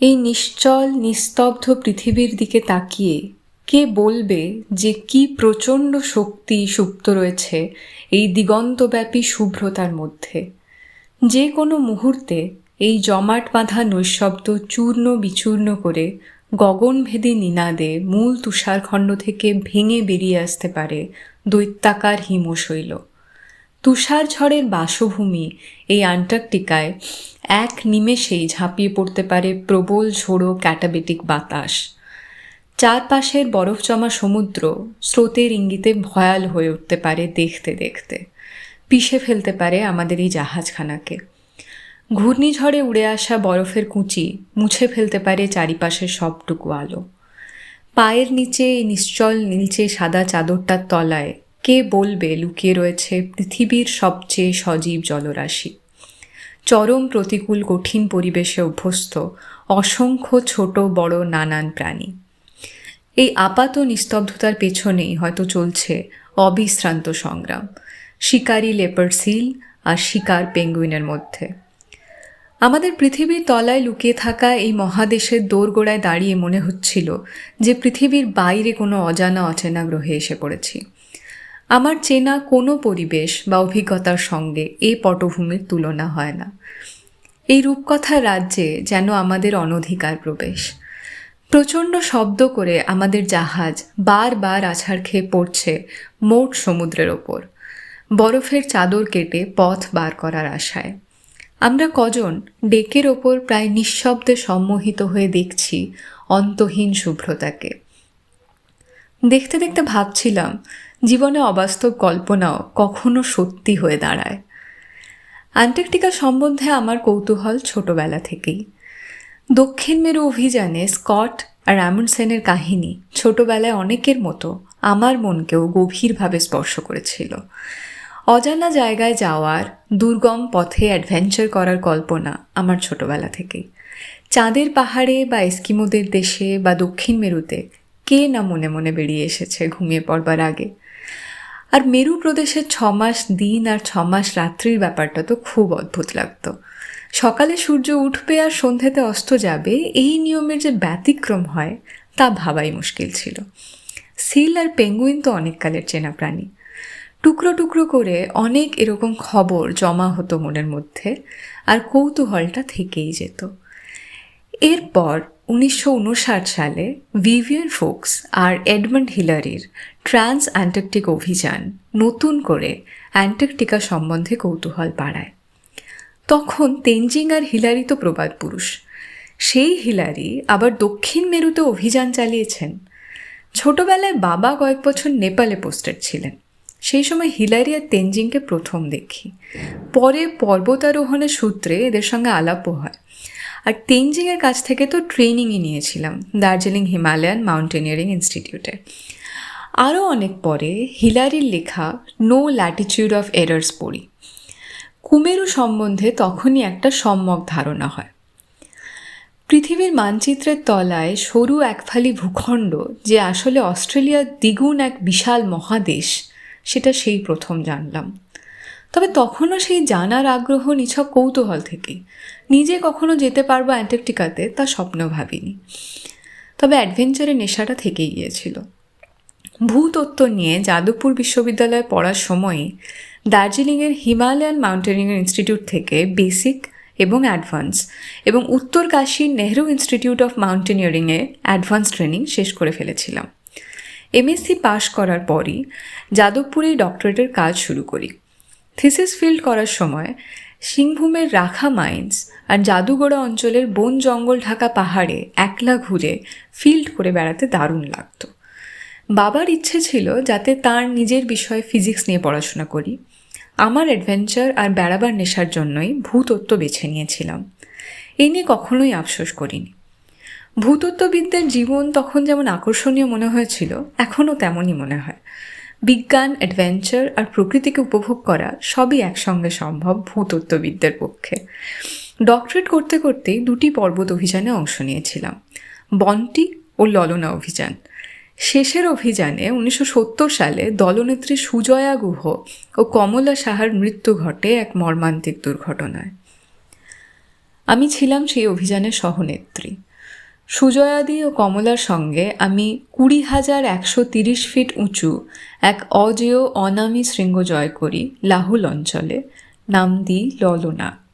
এই নিশ্চল, নিস্তব্ধ পৃথিবীর দিকে তাকিয়ে কে বলবে যে কি প্রচণ্ড শক্তি সুপ্ত রয়েছে এই দিগন্তব্যাপী শুভ্রতার মধ্যে? যে কোনো মুহূর্তে এই জমাট বাঁধা নৈশব্দ চূর্ণ বিচূর্ণ করে গগনভেদী নিনাদে মূল তুষারখণ্ড থেকে ভেঙে বেরিয়ে আসতে পারে দৈত্যাকার হিমশৈল। তুষার ঝড়ের বাসভূমি এই আন্টার্কটিকায় এক নিমেষেই ঝাঁপিয়ে পড়তে পারে প্রবল, ঝোড়ো, ক্যাটাবেটিক বাতাস। চারপাশের বরফ জমা সমুদ্র স্রোতের ইঙ্গিতে ভয়াল হয়ে উঠতে পারে দেখতে দেখতে। পিষে ফেলতে পারে আমাদের এই জাহাজখানাকে। ঘূর্ণিঝড়ে উড়ে আসা বরফের কুচি মুছে ফেলতে পারে চারিপাশের সবটুকু আলো। পায়ের নিচে এই নিশ্চল নীলচে সাদা চাদরটার তলায় কে বলবে লুকিয়ে রয়েছে পৃথিবীর সবচেয়ে সজীব জলরাশি? চরম প্রতিকূল কঠিন পরিবেশে অভ্যস্ত, অসংখ্য ছোট বড় নানান প্রাণী। এই আপাত নিস্তব্ধতার পেছনেই হয়তো চলছে অবিশ্রান্ত সংগ্রাম, শিকারী লেপার সিল আর শিকার পেঙ্গুইনের মধ্যে। আমাদের পৃথিবীর তলায় লুকিয়ে থাকা এই মহাদেশের দোরগোড়ায় দাঁড়িয়ে মনে হচ্ছিল যে পৃথিবীর বাইরে কোনো অজানা অচেনা গ্রহে এসে পড়েছি। আমার চেনা কোনো পরিবেশ বা অভিজ্ঞতার সঙ্গে এই পটভূমির তুলনা হয় না। এই রূপকথার রাজ্যে যেন আমাদের অনধিকার প্রবেশ। প্রচণ্ড শব্দ করে আমাদের জাহাজ বারবার আছাড় খেয়ে পড়ছে মোট সমুদ্রের ওপর। বরফের চাদর কেটে পথ বার করার আশায়। আমরা কজন ডেকের ওপর প্রায় নিঃশব্দে সম্মোহিত হয়ে দেখছি অন্তহীন শুভ্রতাকে। দেখতে দেখতে ভাবছিলাম জীবনে অবাস্তব কল্পনাও কখনো সত্যি হয়ে দাঁড়ায়। অ্যান্টার্কটিকা সম্বন্ধে আমার কৌতূহল ছোটবেলা থেকেই। দক্ষিণ মেরু অভিযানে স্কট আর অ্যামুনসেনের কাহিনী ছোটবেলায় অনেকের মতো আমার মনকেও গভীরভাবে স্পর্শ করেছিল। অজানা জায়গায় যাওয়ার, দুর্গম পথে অ্যাডভেঞ্চার করার কল্পনা আমার ছোটবেলা থেকেই। চাঁদের পাহাড়ে বা এস্কিমোদের দেশে বা দক্ষিণ মেরুতে কে না মনে মনে বেরিয়ে এসেছে ঘুমিয়ে পড়বার আগে? আর মেরু প্রদেশের ছমাস দিন আর ছমাস রাত্রির ব্যাপারটা তো খুব অদ্ভুত লাগতো। সকালে সূর্য উঠবে আর সন্ধ্যেতে অস্ত যাবে, এই নিয়মের যে ব্যতিক্রম হয়, তা ভাবাই মুশকিল ছিল। সিল আর পেঙ্গুইন তো অনেককালের চেনা প্রাণী। টুকরো টুকরো করে অনেক এরকম খবর জমা হতো মনের মধ্যে, আর কৌতূহলটা থেকেই যেত। এরপর উনিশশো উনষাট সালে ভিভিয়ান ফোক্স আর এডমন্ড হিলারির ট্রান্স অ্যান্টার্কটিক অভিযান নতুন করে অ্যান্টার্কটিকা সম্বন্ধে কৌতূহল বাড়ায়। তখন তেনজিং আর হিলারি তো প্রবাদ পুরুষ। সেই হিলারি আবার দক্ষিণ মেরুতে অভিযান চালিয়েছেন। ছোটবেলায় বাবা কয়েক বছর নেপালে পোস্টেড ছিলেন। সেই সময় হিলারি আর তেনজিংকে প্রথম দেখি। পরে পর্বতারোহণের সূত্রে এদের সঙ্গে আলাপও হয়। আর তেনজিংয়ের কাছ থেকে তো ট্রেনিংই নিয়েছিলাম, দার্জিলিং হিমালয়ান মাউন্টেনিয়ারিং ইনস্টিটিউটে। আরও অনেক পরে হিলারির লেখা নো ল্যাটিচিউড অফ এরার্স পড়ি। কুমেরু সম্বন্ধে তখনই একটা সম্যক ধারণা হয়। পৃথিবীর মানচিত্রের তলায় সরু একফালি ভূখণ্ড, যে আসলে অস্ট্রেলিয়ার দ্বিগুণ এক বিশাল মহাদেশ, সেটা সেই প্রথম জানলাম। তবে তখনও সেই জানার আগ্রহ নিছক কৌতূহল থেকে। নিজে কখনো যেতে পারব অ্যান্টার্কটিকাতে, তা স্বপ্ন ভাবিনি। তবে অ্যাডভেঞ্চারের নেশাটা থেকেই গিয়েছিল। ভূতত্ত্ব নিয়ে যাদবপুর বিশ্ববিদ্যালয়ে পড়ার সময়ই দার্জিলিংয়ের হিমালয়ান মাউন্টেনিং ইনস্টিটিউট থেকে বেসিক এবং অ্যাডভান্স এবং উত্তর কাশীর নেহরু ইনস্টিটিউট অফ মাউন্টেনিয়ারিংয়ে অ্যাডভান্স ট্রেনিং শেষ করে ফেলেছিলাম। এমএসসি পাশ করার পরই যাদবপুরেই ডক্টরেটের কাজ শুরু করি। থিসিস ফিল্ড করার সময় সিংভূমের রাখা মাইন্স আর জাদুগোড়া অঞ্চলের বন জঙ্গল ঢাকা পাহাড়ে একলা ঘুরে ফিল্ড করে বেড়াতে দারুণ লাগতো। বাবার ইচ্ছে ছিল যাতে তার নিজের বিষয়ে ফিজিক্স নিয়ে পড়াশোনা করি। আমার অ্যাডভেঞ্চার আর বেড়াবার নেশার জন্যই ভূতত্ত্ব বেছে নিয়েছিলাম। এই নিয়ে কখনোই আফসোস করিনি। ভূতত্ত্ববিদদের জীবন তখন যেমন আকর্ষণীয় মনে হয়েছিল, এখনও তেমনই মনে হয়। বিজ্ঞান অ্যাডভেঞ্চার আর প্রকৃতিকে উপভোগ করা সবই একসঙ্গে সম্ভব ভূতত্ত্ববিদদের পক্ষে। ডক্টরেট করতে করতেই দুটি পর্বত অভিযানে অংশ নিয়েছিলাম, বন্টি ও ললনা অভিযান। শেষের অভিযানে উনিশশো সত্তর সালে দলনেত্রী সুজয়া গুহ ও কমলা সাহার মৃত্যু ঘটে এক মর্মান্তিক দুর্ঘটনায়। আমি ছিলাম সেই অভিযানের সহনেত্রী। সুজয়াদি ও কমলার সঙ্গে আমি কুড়ি হাজার একশো তিরিশ ফিট উঁচু এক অজেয় অনামী শৃঙ্গ জয় করি লাহুল অঞ্চলে। নাম দিই ললনা।